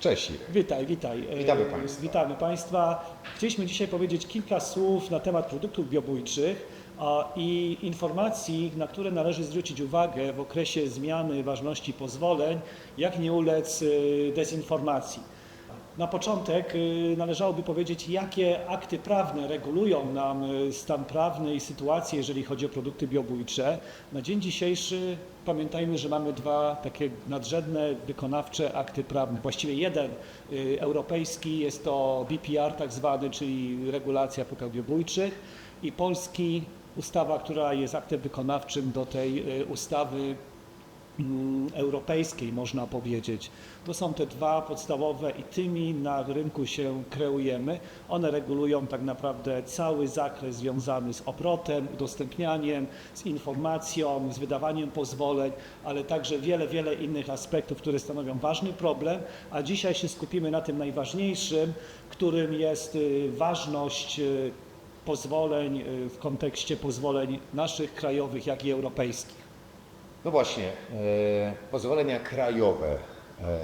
Cześć. Witaj, witaj. E, Witamy Państwa. Witamy Państwa. Chcieliśmy dzisiaj powiedzieć kilka słów na temat produktów biobójczych i informacji, na które należy zwrócić uwagę w okresie zmiany ważności pozwoleń, jak nie ulec e, dezinformacji. Na początek y, należałoby powiedzieć, jakie akty prawne regulują nam y, stan prawny i sytuację, jeżeli chodzi o produkty biobójcze. Na dzień dzisiejszy pamiętajmy, że mamy dwa takie nadrzędne, wykonawcze akty prawne. Właściwie jeden y, europejski, jest to BPR tak zwany, czyli regulacja produktów biobójczych i polski ustawa, która jest aktem wykonawczym do tej ustawy europejskiej, można powiedzieć. To są te dwa podstawowe i tymi na rynku się kreujemy. One regulują tak naprawdę cały zakres związany z obrotem, udostępnianiem, z informacją, z wydawaniem pozwoleń, ale także wiele, wiele innych aspektów, które stanowią ważny problem, a dzisiaj się skupimy na tym najważniejszym, którym jest y, ważność y, pozwoleń y, w kontekście pozwoleń naszych krajowych, jak i europejskich. No właśnie, e, pozwolenia krajowe. E,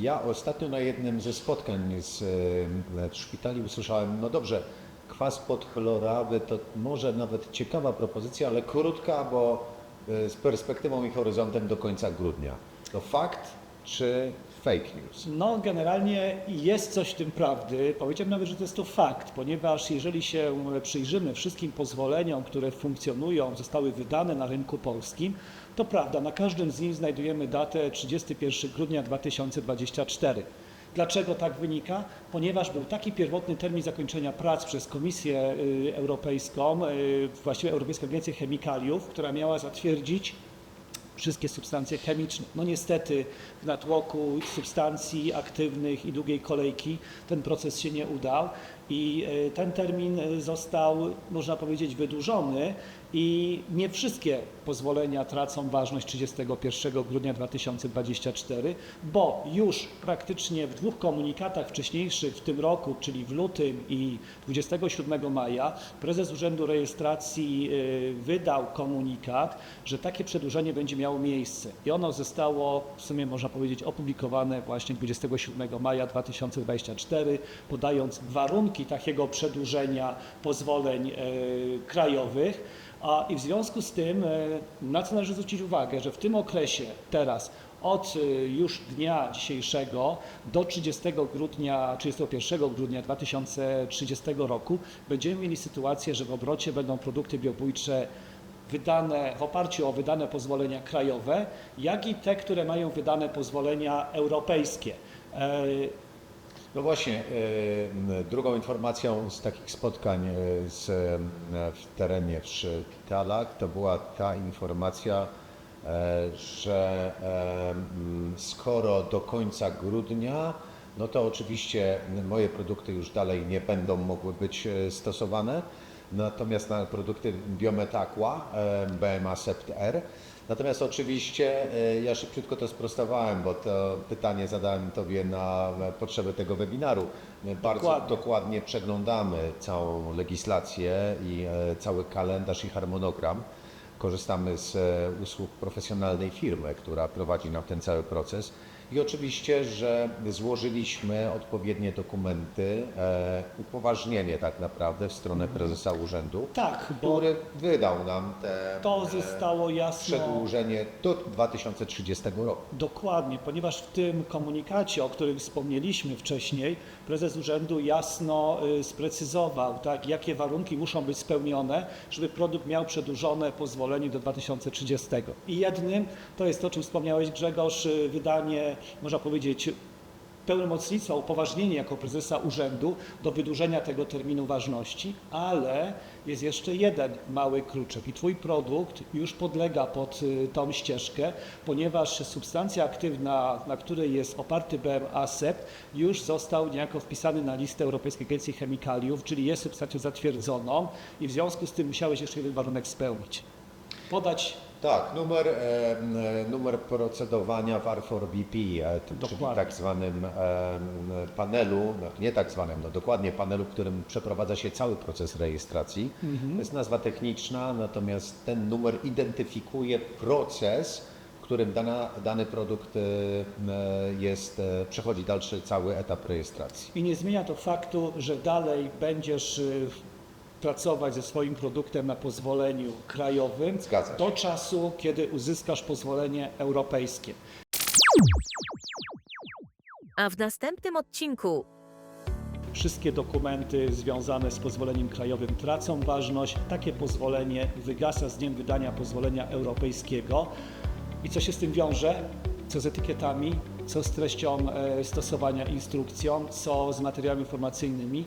ja ostatnio na jednym ze spotkań z, e, w szpitali usłyszałem, no dobrze, kwas podchlorowy to może nawet ciekawa propozycja, ale krótka, bo e, z perspektywą i horyzontem do końca grudnia. To fakt czy fake news? No, generalnie jest coś w tym prawdy. Powiedziałbym nawet, że to jest to fakt, ponieważ jeżeli się przyjrzymy wszystkim pozwoleniom, które funkcjonują, zostały wydane na rynku polskim, to prawda, na każdym z nich znajdujemy datę 31 grudnia 2024. Dlaczego tak wynika? Ponieważ był taki pierwotny termin zakończenia prac przez Komisję y, Europejską, y, właściwie Europejską Agencję Chemikaliów, która miała zatwierdzić wszystkie substancje chemiczne. No niestety w natłoku substancji aktywnych i długiej kolejki ten proces się nie udał i e, ten termin e, został, można powiedzieć, wydłużony i nie wszystkie pozwolenia tracą ważność 31 grudnia 2024, bo już praktycznie w dwóch komunikatach wcześniejszych w tym roku, czyli w lutym i 27 maja, prezes Urzędu Rejestracji e, wydał komunikat, że takie przedłużenie będzie miało miejsce. I ono zostało, w sumie można powiedzieć, opublikowane właśnie 27 maja 2024, podając warunki takiego przedłużenia pozwoleń e, krajowych. A i w związku z tym, e, na co należy zwrócić uwagę, że w tym okresie teraz od e, już dnia dzisiejszego do 30 grudnia, 31 grudnia 2030 roku będziemy mieli sytuację, że w obrocie będą produkty biobójcze wydane w oparciu o wydane pozwolenia krajowe, jak i te, które mają wydane pozwolenia europejskie. No właśnie, e, drugą informacją z takich spotkań e, z, e, w terenie w szpitalach to była ta informacja, że skoro do końca grudnia, no to oczywiście moje produkty już dalej nie będą mogły być stosowane, natomiast na produkty Biometaqua, BMA Sept R, Natomiast oczywiście e, ja szybciutko to sprostowałem, bo to pytanie zadałem Tobie na potrzeby tego webinaru. My bardzo Dokładnie. dokładnie przeglądamy całą legislację i e, cały kalendarz i harmonogram. Korzystamy z e, usług profesjonalnej firmy, która prowadzi nam ten cały proces. I oczywiście, że złożyliśmy odpowiednie dokumenty, e, upoważnienie tak naprawdę w stronę prezesa urzędu, tak, bo który wydał nam te to e, zostało jasno. przedłużenie do 2030 roku. Dokładnie, ponieważ w tym komunikacie, o którym wspomnieliśmy wcześniej, prezes urzędu jasno y, sprecyzował, tak, jakie warunki muszą być spełnione, żeby produkt miał przedłużone pozwolenie do 2030. I jednym to jest to, o czym wspomniałeś Grzegorz, y, wydanie, można powiedzieć, pełnomocnictwa, upoważnienie jako prezesa urzędu do wydłużenia tego terminu ważności, ale jest jeszcze jeden mały kluczek i Twój produkt już podlega pod y, tą ścieżkę, ponieważ substancja aktywna, na której jest oparty BMA SEP, już został niejako wpisany na listę Europejskiej Agencji Chemikaliów, czyli jest substancją zatwierdzoną i w związku z tym musiałeś jeszcze jeden warunek spełnić. Podać Tak, numer, e, numer procedowania w R4BP, e, t- czyli Dokładnie. tak zwanym e, panelu, no, nie tak zwanym, no dokładnie panelu, w którym przeprowadza się cały proces rejestracji. To jest nazwa techniczna, natomiast ten numer identyfikuje proces, w którym dana, dany produkt e, e, jest, e, przechodzi dalszy cały etap rejestracji. I nie zmienia to faktu, że dalej będziesz y, pracować ze swoim produktem na pozwoleniu krajowym Zgadza do czasu, kiedy uzyskasz pozwolenie europejskie. A w następnym odcinku Wszystkie dokumenty związane z pozwoleniem krajowym tracą ważność. Takie pozwolenie wygasa z dniem wydania pozwolenia europejskiego. I co się z tym wiąże? Co z etykietami? Co z treścią e, stosowania instrukcją? Co z materiałami informacyjnymi?